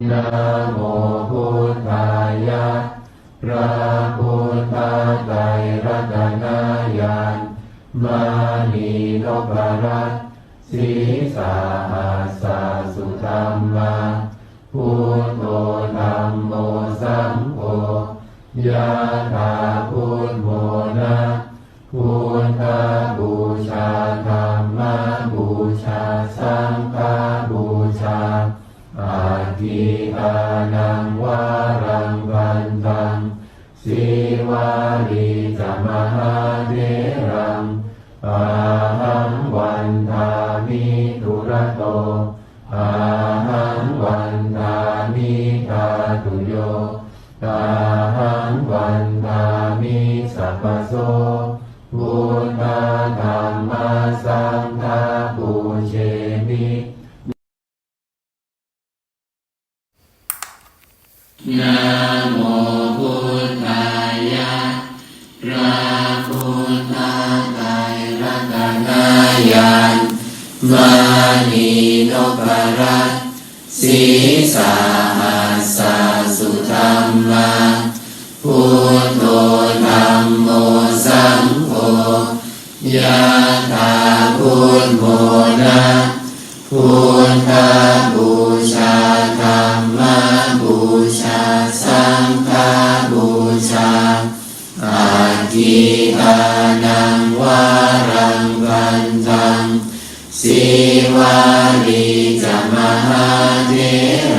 นะโมพุทธายะพระพุทธไตรรัตนายานมานีนพรัตสีสาหัสาสุธรรมาพุทโธธรรมโมสังโฆยะถา สีวารีจะมหาเทรังอาหังวันทามิทุระโตอาหังวันทามิทาตุโยอาหังวันทามิสัพพโสพุทธธรรมสังฆปูเชมินะโมพุ ทธายะพระพุทธไตรรัตนายานมานีนพรัตน์สีสาหัสสะสุธรรม ทิอานังวารังวันตังสีวารีจมหาเท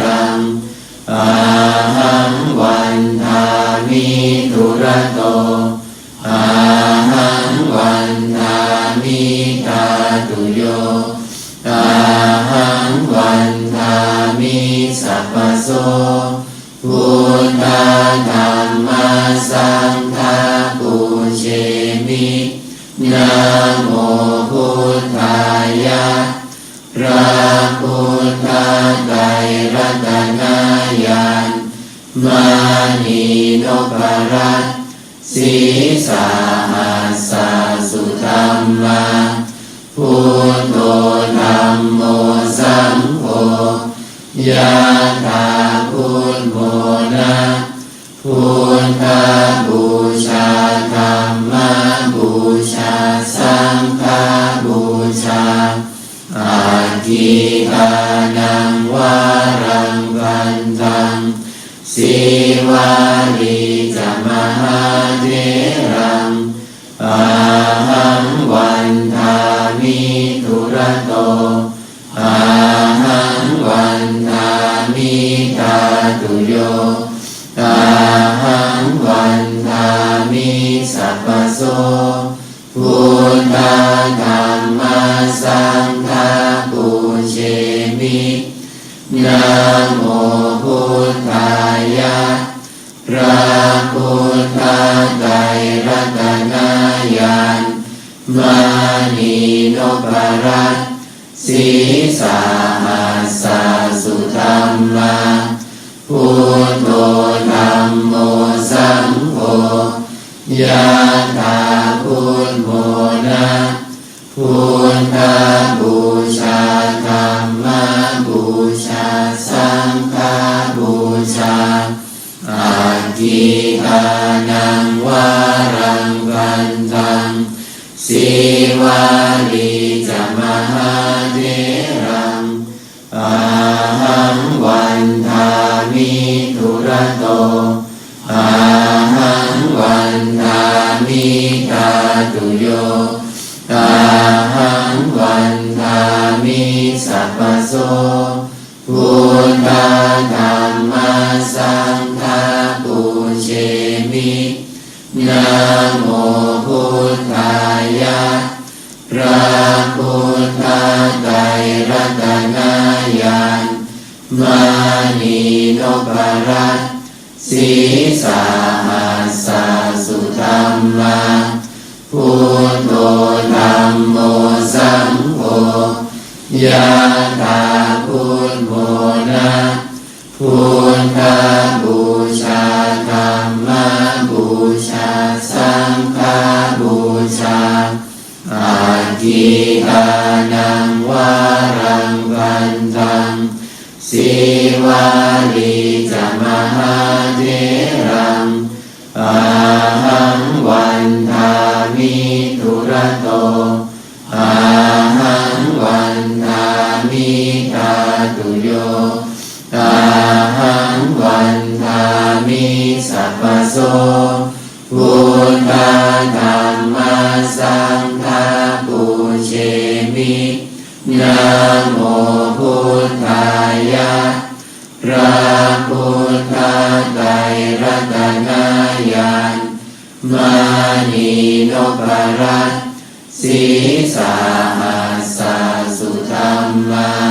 รังอาหังวันทามิทุระโตอาหังวันทามิทาตุโยอาหังวันทามิสัพพโสพุทธธรรมสัง โมพุทธายะพระพุทธไตรรัตนญาณมานีนพรัตสีสาหัสสะสุธรรมาพุทโธธรรมโมสังโฆยะถา สีวารีจะมหาเทรังอาหังวันทามิทุระโตอาหังวันทามิทาตุโยอาหังวันทามิสัพพโสพุทธธรรมสังฆปูเชมินะโม ทธายะพระพุทธไตรรัตนญานมานีนพรัตสีสาหัสะสุธรรมา สิวาลีจะมหา พุทธไตรรัตนายานมานีนพรัตสีสาหัสสะสุธรรมา สสีวาลีจะมหาเทรังอาหังวันทามิทุระโตอาหังวันทามิตาตุโยอาหังวันทามิสัพพโสพุทธาธรรมสังฆาปุเชมินะโม ตาไตรรัตนายานมานีนพรัตสีสาหัสสุธรรมา